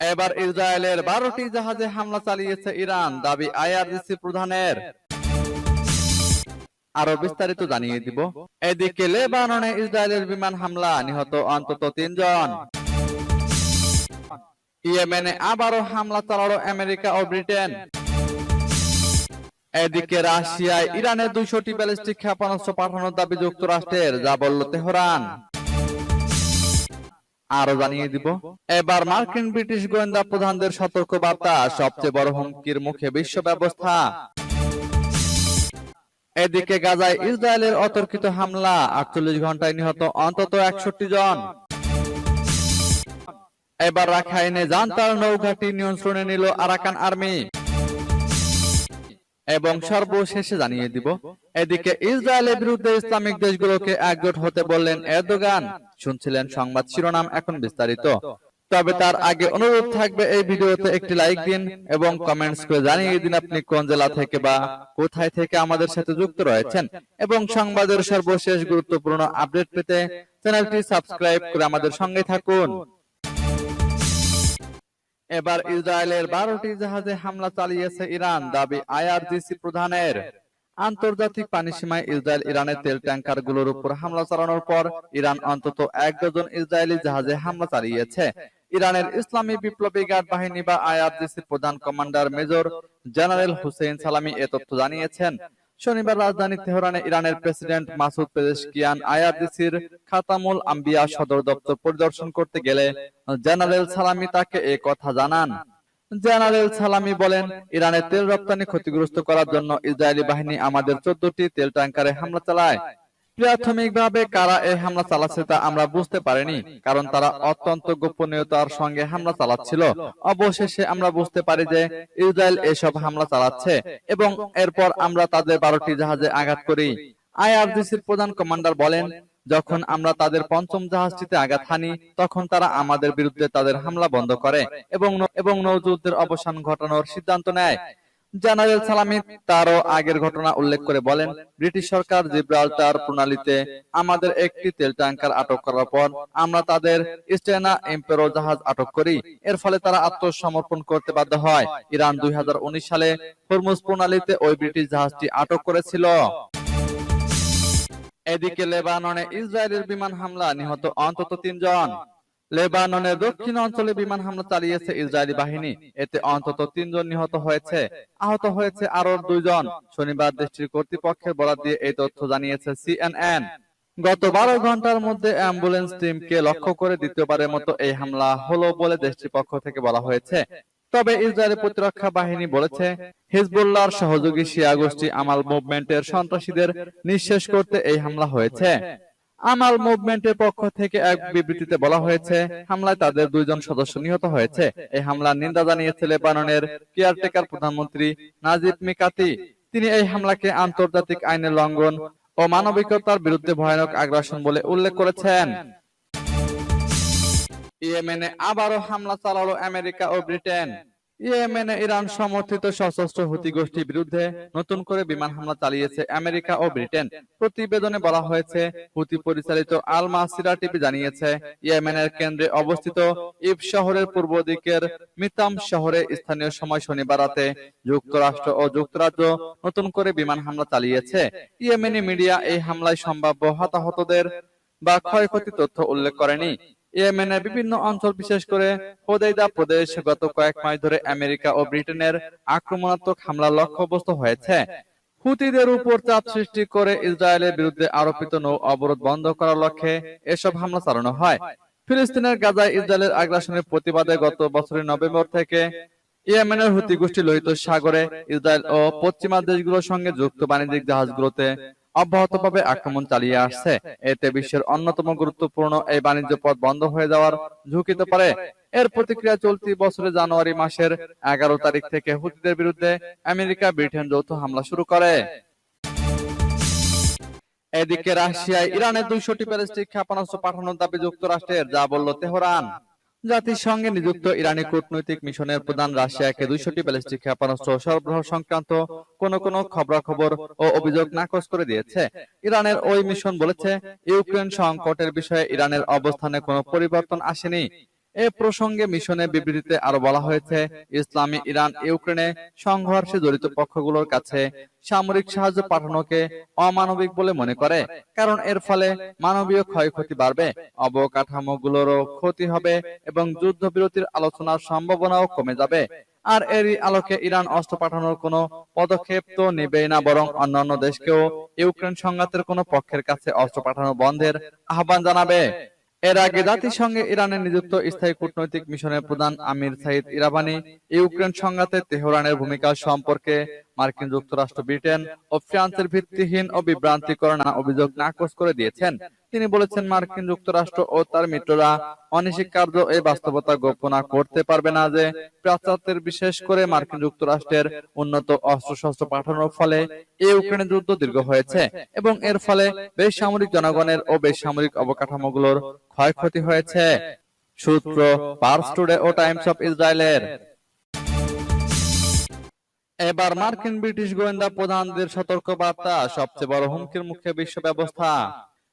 এবার ইসরায়েলের বারোটি জাহাজে হামলা চালিয়েছে ইরান, দাবি আইআরজিসি প্রধানের। আরও বিস্তারিত জানিয়ে দিব। এদিকে লেবাননে ইসরায়েলের বিমান হামলা, নিহত অন্তত তিনজন। ইয়েমেনে আবারও হামলা চালালো আমেরিকা ও ব্রিটেন। এদিকে রাশিয়ায় ইরানের দুইশোটি ব্যালিস্টিক ক্ষেপণাস্ত্র পাঠানোর দাবি যুক্তরাষ্ট্রের, যা বলল তেহরান। আরও জানিয়ে দিব। এবার মার্কিন ব্রিটিশ গোয়েন্দা প্রধানদের সতর্ক বার্তা সবচেয়ে বড় হুমকির মুখে বিশ্ব ব্যবস্থা। এদিকে গাজায় ইসরায়েলের অতর্কিত হামলা, আটচল্লিশ ঘন্টায় নিহত অন্তত একষট্টি জন। এবার রাখাইনে জান্তার নৌঘাটি নিয়ন্ত্রণে নিল আরাকান আর্মি। এবং সর্বশেষে জানিয়ে দিব এদিকে ইসরায়েলের বিরুদ্ধে ইসলামিক দেশগুলোকে একজোট হতে বললেন এরদোগান। শুনছিলেন সংবাদ শিরোনাম এখন বিস্তারিত। তবে তার আগে অনুরোধ থাকবে এই ভিডিওতে একটি লাইক দিন এবং কমেন্টস করে জানিয়ে দিন আপনি কোন জেলা থেকে বা কোথায় থেকে আমাদের সাথে যুক্ত রয়েছেন। এবং সংবাদের সর্বশেষ গুরুত্বপূর্ণ আপডেট পেতে চ্যানেলটি সাবস্ক্রাইব করে আমাদের সঙ্গে থাকুন। এবার ইসরায়েলের বারোটি জাহাজে হামলা চালিয়েছে ইরান দাবি আইআরজিসি প্রধানের। আন্তর্জাতিক পানি সীমায় ইসরায়েল ইরানের তেল ট্যাঙ্কারগুলোর উপর হামলা চালানোর পর ইরান অন্তত এক ডজন ইসরায়েলি জাহাজে হামলা চালিয়েছে। ইরানের ইসলামী বিপ্লবী গার্ড বাহিনী বা আইআরজিসির প্রধান কমান্ডার মেজর জেনারেল হুসেইন সালামি এ তথ্য জানিয়েছেন। শনিবার রাজধানী তেহরানে ইরানের প্রেসিডেন্ট মাসুদ পেজেশকিয়ান আইআরডিসির খাতামুল আম্বিয়া সদর দপ্তর পরিদর্শন করতে গেলে জেনারেল সালামি তাকে এ কথা জানান। জেনারেল সালামি বলেন, ইরানের তেল রপ্তানি ক্ষতিগ্রস্ত করার জন্য ইসরায়েলি বাহিনী আমাদের চোদ্দটি তেল ট্যাঙ্কারে হামলা চালায়। প্রাথমিকভাবে কারা এই হামলা চালাচ্ছে তা আমরা বুঝতে পারিনি, কারণ তারা অত্যন্ত গোপনীয়তার সঙ্গে হামলা চালাচ্ছিল। অবশেষে আমরা বুঝতে পারি যে ইসরায়েল এসব হামলা চালাচ্ছে এবং এরপর আমরা তাদের বারোটি জাহাজে আঘাত করি। আইআরজিসির প্রধান কমান্ডার বলেন, যখন আমরা তাদের পঞ্চম জাহাজটিতে আঘাত হানি, তখন তারা আমাদের বিরুদ্ধে তাদের হামলা বন্ধ করে এবং এবং নৌযুদ্ধের অবসান ঘটানোর সিদ্ধান্ত নেয়। জেনারেল সালামি তারও আগের ঘটনা উল্লেখ করে বলেন ব্রিটিশ সরকার জিব্রাল্টার প্রণালীতে আমাদের একটি তেল ট্যাঙ্কার আটক করার পর আমরা তাদের স্টেনা এম্পেরো জাহাজ আটক করি। এর ফলে তারা আত্মসমর্পণ করতে বাধ্য হয়। ইরান দুই হাজার উনিশ সালে হরমুজ প্রণালীতে ওই ব্রিটিশ জাহাজটি আটক করেছিল। এদিকে লেবাননে ইসরায়েলের বিমান হামলা নিহত অন্তত তিনজন। লেবাননের দক্ষিণ অঞ্চলে বিমান হামলা চালিয়েছে ইসরায়েলি বাহিনী। এতে অন্তত তিনজন নিহত হয়েছে। আহত হয়েছে আরও দুইজন। শনিবার দেশটির কর্তৃপক্ষের বরাদ দিয়ে এই তথ্য জানিয়েছে সিএনএন। গত বারো ঘণ্টার মধ্যে অ্যাম্বুলেন্স টিমকে লক্ষ্য করে দ্বিতীয়বারের মতো এই হামলা হলো বলে দেশটির পক্ষ থেকে বলা হয়েছে। তবে ইসরায়েলের প্রতিরক্ষা বাহিনী বলেছে, হিজবুল্লাহর সহযোগী শিয়া গোষ্ঠী আমাল মুভমেন্টের সন্ত্রাসীদের নিঃশেষ করতে এই হামলা হয়েছে। আমাল মুভমেন্টের পক্ষ থেকে এক বিবৃতিতে বলা হয়েছে, হামলায় তাদের দুইজন সদস্য নিহত হয়েছে। এই হামলার নিন্দা জানিয়েছে লেবাননের কেয়ারটেকার প্রধানমন্ত্রী নাজিব মিকাতি। তিনি এই হামলাকে আন্তর্জাতিক আইনের লঙ্ঘন ও মানবিকতার বিরুদ্ধে ভয়ানক আগ্রাসন বলে উল্লেখ করেছেন। ইয়েমেনে আবারও হামলা চালালো আমেরিকা ও ব্রিটেন। ইয়েমেনে ইরান সমর্থিত সশস্ত্র হুতি গোষ্ঠীর বিরুদ্ধে নতুন করে বিমান হামলা চালিয়েছে আমেরিকা ও ব্রিটেন। প্রতিবেদনে বলা হয়েছে, হুতি পরিচালিত আল মাসিরা টিভি জানিয়েছে, ইয়েমেনের কেন্দ্রে অবস্থিত ইব শহরের পূর্ব দিকের মিতাম শহরে স্থানীয় সময় শনিবার রাতে যুক্তরাষ্ট্র ও যুক্তরাজ্য নতুন করে বিমান হামলা চালিয়েছে। ইয়েমেনি মিডিয়া এই হামলায় সম্ভাব্য হতাহতদের বা ক্ষয়ক্ষতি তথ্য উল্লেখ করেনি। ইয়েমেনের বিভিন্ন অঞ্চল বিশেষ করে হোদেইদা প্রদেশ গত কয়েক মাস ধরে আমেরিকা ও ব্রিটেনের আক্রমণাত্মক হামলা লক্ষ্যবস্তু হয়েছে। হুতিদের উপর চাপ সৃষ্টি করে ইসরায়েলের বিরুদ্ধে আরোপিত নৌ অবরোধ বন্ধ করার লক্ষ্যে এসব হামলা চালানো হয়। ফিলিস্তিনের গাজায় ইসরায়েলের আগ্রাসনের প্রতিবাদে গত বছরের নভেম্বর থেকে ইয়েমেনের হুতি গোষ্ঠী লোহিত সাগরে ইসরায়েল ও পশ্চিমা দেশগুলোর সঙ্গে যুক্ত বাণিজ্যিক জাহাজগুলোতে অব্যাহতভাবে আক্রমণ চালিয়ে আসছে। এতে বিশ্বের অন্যতম গুরুত্বপূর্ণ এই বাণিজ্য পথ বন্ধ হয়ে যাওয়ার ঝুঁকিতে পারে। এর প্রতিক্রিয়া চলতি বছরের জানুয়ারি মাসের এগারো তারিখ থেকে হুতিদের বিরুদ্ধে আমেরিকা ব্রিটেন যৌথ হামলা শুরু করে। এদিকে রাশিয়ায় ইরানের দুইশোটি ব্যালিস্টিক ক্ষেপণাস্ত্র পাঠানোর দাবি যুক্তরাষ্ট্রের যা বলল তেহরান। জাতিসংঘে নিযুক্ত ইরানি কূটনৈতিক মিশনের প্রধান রাশিয়াকে দুইশোটি ব্যালিস্টিক ক্ষেপণাস্ত্র সরবরাহ সংক্রান্ত কোন কোন খবরাখবর ও অভিযোগ নাকচ করে দিয়েছে। ইরানের ওই মিশন বলেছে, ইউক্রেন সংকটের বিষয়ে ইরানের অবস্থানে কোনো পরিবর্তন আসেনি। এ প্রসঙ্গে মিশনে বিবৃতিতে আরও বলা হয়েছে, ইসলামী ইরান, ইউক্রেনে সংঘর্ষে জড়িত পক্ষগুলোর কাছে সামরিক সাহায্য পাঠানোকে অমানবিক বলে মনে করে, কারণ এর ফলে মানবীয় ক্ষয়ক্ষতি বাড়বে, অবকাঠামোগুলোরও ক্ষতি হবে এবং যুদ্ধবিরতির আলোচনার সম্ভাবনাও কমে যাবে। আর এরই আলোকে ইরান অস্ত্র পাঠানোর কোনো পদক্ষেপ তো নেবেই না, বরং অন্যান্য দেশকেও ইউক্রেন সংঘাতের কোনো পক্ষের কাছে অস্ত্র পাঠানো বন্ধের আহ্বান জানাবে। এর আগে জাতিসংঘে ইরানে নিযুক্ত স্থায়ী কূটনৈতিক মিশনের প্রধান আমির সাইদ ইরাবানি ইউক্রেন সংঘাতে তেহরানের ভূমিকা সম্পর্কে মার্কিন যুক্তরাষ্ট্র, ব্রিটেন ও ফ্রান্সের ভিত্তিহীন ও বিভ্রান্তিকর অভিযোগ নাকচ করে দিয়েছেন। তিনি বলেছেন, মার্কিন যুক্তরাষ্ট্র ও তার মিত্ররা অনিশ্চিতকার্য এই বাস্তবতা গোপনা করতে পারবে না যে পাশ্চাত্যের বিশেষ করে মার্কিন যুক্তরাষ্ট্রের উন্নত অস্ত্রশস্ত্র পাঠানোর ফলে ইউক্রেনের যুদ্ধ দীর্ঘ হয়েছে এবং এর ফলে বেসামরিক জনগণের ও বেসামরিক অবকাঠামোগুলোর ক্ষয়ক্ষতি হয়েছে। সূত্র পার্স টুডে ও টাইমস অফ ইসরায়েলের এবার মার্কিন ব্রিটিশ গোয়েন্দা প্রধানদের সতর্ক বার্তা সবচেয়ে বড় হুমকির মুখে বিশ্ব ব্যবস্থা।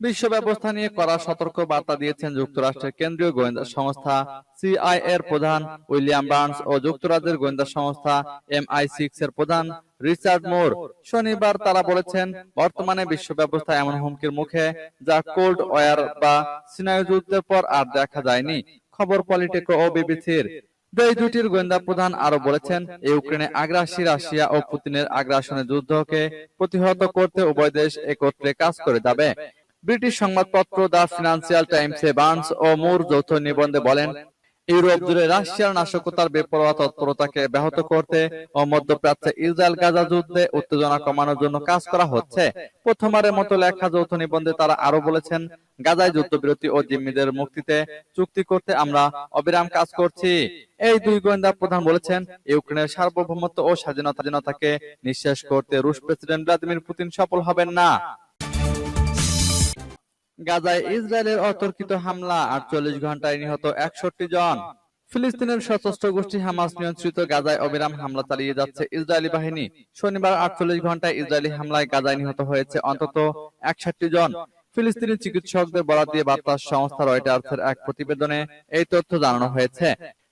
বিশ্ব ব্যবস্থা নিয়ে করা সতর্ক বার্তা দিয়েছেন যুক্তরাষ্ট্রের কেন্দ্রীয় গোয়েন্দা সংস্থা সিআই এর প্রধান উইলিয়াম বার্নস ও যুক্তরাজ্যের গোয়েন্দা সংস্থা এমআই সিক্স এর প্রধান রিচার্ড মোর। শনিবার তারা বলেছেন, বর্তমানে বিশ্ব ব্যবস্থা এমন হুমকির মুখে যা কোল্ড ওয়ার বা সিনাই যুদ্ধের পর আর দেখা যায়নি, খবর পলিটিকো ও বিবিসির। দেশ দুটির গোয়েন্দা প্রধান আরও বলেছেন, ইউক্রেনে আগ্রাসী রাশিয়া ও পুতিনের আগ্রাসনের যুদ্ধকে প্রতিহত করতে উভয় দেশ একত্রে কাজ করে যাবে। ব্রিটিশ সংবাদপত্র দ্য ফিনান্সিয়াল টাইমসে বার্নস ও মুর যৌথ নিবন্ধে বলেন, ইউরোপ জুড়ে রাশিয়ার নাশকতার বেপরোয়া তৎপরতাকে ব্যাহত করতে ও মধ্যপ্রাচ্যে ইসরায়েল গাজা যুদ্ধে উত্তেজনা কমানোর জন্য কাজ করা হচ্ছে। প্রথমবারের মতো লেখা যৌথ নিবন্ধে তারা আরও বলেছেন, গাজায় যুদ্ধবিরতি ও জিম্মিদের মুক্তিতে চুক্তি করতে আমরা অবিরাম কাজ করছি। এই দুই গোয়েন্দা প্রধান বলেছেন, ইউক্রেনের সার্বভৌমত্ব ও স্বাধীনতা স্বাধীনতাকে নিঃশেষ করতে রুশ প্রেসিডেন্ট ভ্লাদিমির পুতিন সফল হবেন না। গাজায় ইসরায়েলের অতর্কিত হামলা আটচল্লিশ ঘন্টায় নিহত একষট্টি জন। ফিলিস্তিনের সশস্ত্র গোষ্ঠী হামাস নিয়ন্ত্রিত গাজায় অবিরাম হামলা চালিয়ে যাচ্ছে ইসরায়েলি বাহিনী। শনিবার আটচল্লিশ ঘন্টায় ইসরায়েলি হামলায় গাজায় নিহত হয়েছে অন্তত একষট্টি জন। ফিলিস্তিনি চিকিৎসকদের বরাদ দিয়ে বার্তা সংস্থা রয়টার্সের এক প্রতিবেদনে এই তথ্য জানানো হয়েছে।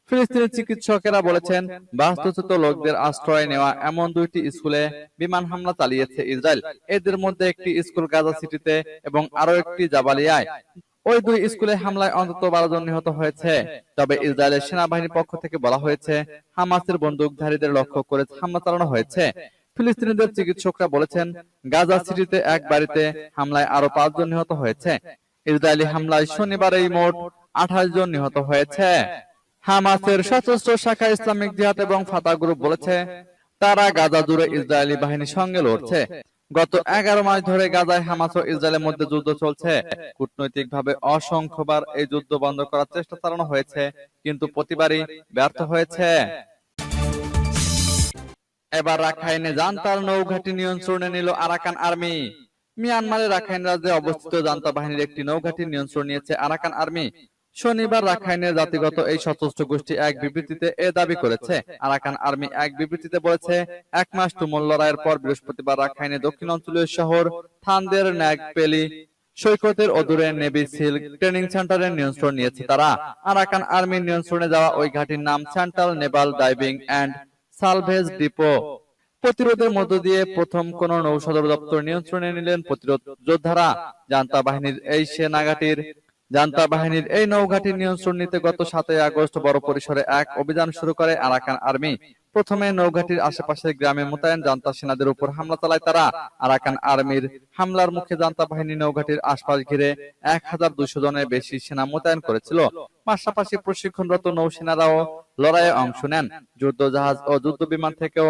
ফিলিস্তিনি চিকিৎসকেরা বলেছেন বাস্তুচ্যুত লোকদের আশ্রয় নেওয়া এমন দুইটি স্কুলে বিমান হামলা চালিয়েছে ইসরায়েল। এদের মধ্যে একটি স্কুল গাজা সিটিতে এবং আরও একটি জাবালিয়ায়। ওই দুই স্কুলে হামলায় অন্তত বারো জন নিহত হয়েছে। তবে ইসরায়েলের সেনাবাহিনীর পক্ষ থেকে বলা হয়েছে হামাসের বন্দুকধারীদের লক্ষ্য করে হামলা চালানো হয়েছে। ফিলিস্তিনিদের চিকিৎসকরা বলেছেন গাজা সিটিতে এক বাড়িতে হামলায় আরও পাঁচজন নিহত হয়েছে। ইসরায়েলি হামলায় শনিবার এই মোট আঠাশ জন নিহত হয়েছে হামাসের সশস্ত্র শাখা ইসলামিক জিহাদ এবং ফাতা গ্রুপ বলেছে, তারা গাজা জুড়ে ইসরায়েলি বাহিনীর সঙ্গে লড়ছে। গত এগারো মাস ধরে গাজায় হামাস ও ইসরায়েলের মধ্যে যুদ্ধ চলছে। কূটনৈতিকভাবে অসংখ্যবার এই যুদ্ধ বন্ধ করার চেষ্টা চালানো হয়েছে, কিন্তু প্রতিবারই ব্যর্থ হয়েছে। এবার রাখাইনে জান্তার নৌঘাটি নিয়ন্ত্রণে নিল আরাকান আর্মি। মিয়ানমারের রাখাইন রাজ্যে অবস্থিত জান্তা বাহিনীর একটি নৌঘাটি নিয়ন্ত্রণ নিয়েছে আরাকান আর্মি। শনিবার রাখাইনের জাতিগত এই সশস্ত্র গোষ্ঠী এক বিবৃতিতে এ দাবি করেছে। আরাকান আর্মি এক বিবৃতিতে বলেছে, এক মাস তুমুল লড়াইয়ের পর বৃহস্পতিবার রাখাইনের দক্ষিণ অঞ্চলীয় শহর থানদের ন্যাগপেলি সৈকতের অদূরে নেভি সিল ট্রেনিং সেন্টারের নিয়ন্ত্রণ নিয়েছে তারা। আরাকান আর্মির নিয়ন্ত্রণে যাওয়া ওই ঘাটির নাম central naval diving and salvage depot. প্রতিরোধের মধ্য দিয়ে প্রথম কোন নৌসদর দপ্তর নিয়ন্ত্রণে নিলেন প্রতিরোধ যোদ্ধারা। জান্তা বাহিনীর এই সেনাঘাটির জান্তা বাহিনীর এই নৌঘাটির নিয়ন্ত্রণ নিতে গত সাতই আগস্ট বড় পরিসরে এক অভিযান শুরু করে আরাকান আর্মি। প্রথমে নৌঘাটির আশেপাশের গ্রামে মোতায়েন জান্তা সেনাদের উপর হামলা চালায় তারা। আরাকান আর্মির হামলার মুখে জান্তা বাহিনী নৌঘাটির আশপাশ ঘিরে এক হাজার দুশো জনের বেশি সেনা মোতায়েন করেছিল। পাশাপাশি প্রশিক্ষণরত নৌসেনারাও লড়াইয়ে অংশ নেন। যুদ্ধ জাহাজ ও যুদ্ধ বিমান থেকেও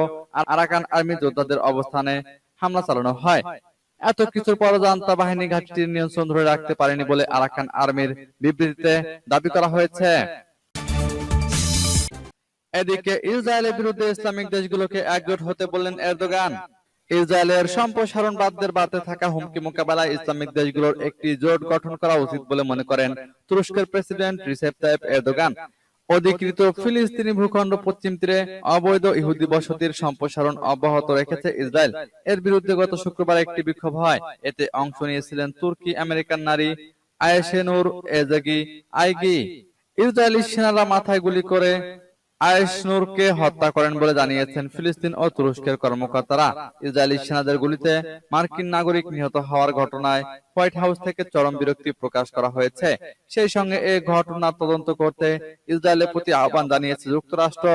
আরাকান আর্মি যোদ্ধাদের অবস্থানে হামলা চালানো হয়। এত কিছুর পর জান্তা বাহিনী ঘাটটির নিয়ন্ত্রণ ধরে রাখতে পারেনি বলে আরাকান আর্মির বিবৃতিতে দাবি করা হয়েছে। এদিকে ইসরায়েলের বিরুদ্ধে ইসলামিক দেশগুলোকে একজোট হতে বললেন এরদোগান। ইসরায়েলের সম্প্রসারণবাদদের বাতে থাকা হুমকি মোকাবেলায় ইসলামিক দেশগুলোর একটি জোট গঠন করা উচিত বলে মনে করেন তুরস্কের প্রেসিডেন্ট রিসেপ তাইপ এরদোগান। অধিকৃত ফিলিস্তিনি ভূখণ্ড পশ্চিম তীরে অবৈধ ইহুদি বসতির সম্প্রসারণ অব্যাহত রেখেছে ইসরায়েল। এর বিরুদ্ধে গত শুক্রবার একটি বিক্ষোভ হয়। এতে অংশ নিয়েছিলেন তুর্কি আমেরিকান নারী আয়েশেনুর এজাগি। আইগি ইসরায়েলি সেনারা মাথায় গুলি করে আয়েশনুরকে হত্যা করেন বলে জানিয়েছেন ফিলিস্তিন ও তুরস্কের কর্মকর্তারা। ইসরায়েলি সেনাদের গুলিতে মার্কিন নাগরিক নিহত হওয়ার ঘটনায় হোয়াইট হাউস থেকে চরম বিরক্তি প্রকাশ করা হয়েছে। সেই সঙ্গে এই ঘটনা তদন্ত করতে ইসরায়েলের প্রতি আহ্বান জানিয়েছে যুক্তরাষ্ট্র।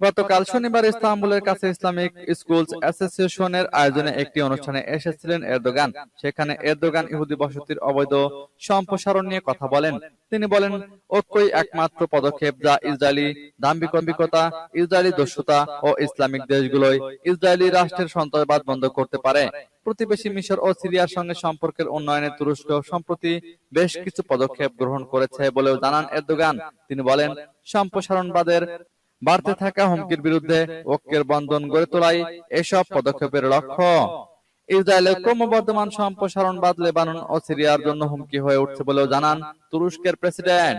গতকাল শনিবার ইস্তাম্বুলের কাছে ইসলামিক স্কুলস অ্যাসোসিয়েশনের আয়োজনে একটি অনুষ্ঠানে এসেছিলেন এরদোগান। সেখানে এরদোগান ইহুদি বসতির অবৈধ সম্প্রসারণ নিয়ে কথা বলেন। তিনি বলেন, ঐক্যই একমাত্র পদক্ষেপ যা ইসরায়েলি দাম্ভিকতা ইসরায়েলি দস্যুতা ও ইসলামিক দেশগুলোই ইসরায়েলি রাষ্ট্রের সন্ত্রাসবাদ বন্ধ করতে পারে। প্রতিবেশী মিশর ও সিরিয়ার সঙ্গে সম্পর্কের উন্নয়নে তুরস্ক সম্প্রতি বেশ কিছু পদক্ষেপ গ্রহণ করেছে বলেও জানান এরদোগান। তিনি বলেন, সম্প্রসারণবাদের বাড়তে থাকা হুমকির বিরুদ্ধে ঐক্যের বন্ধন গড়ে তোলাই এসব পদক্ষেপের লক্ষ্য। ইসরায়েলের ক্রমবর্ধমান সম্প্রসারণবাদ লেবানন ও সিরিয়ার জন্য হুমকি হয়ে উঠছে বলেও জানান তুরস্কের প্রেসিডেন্ট।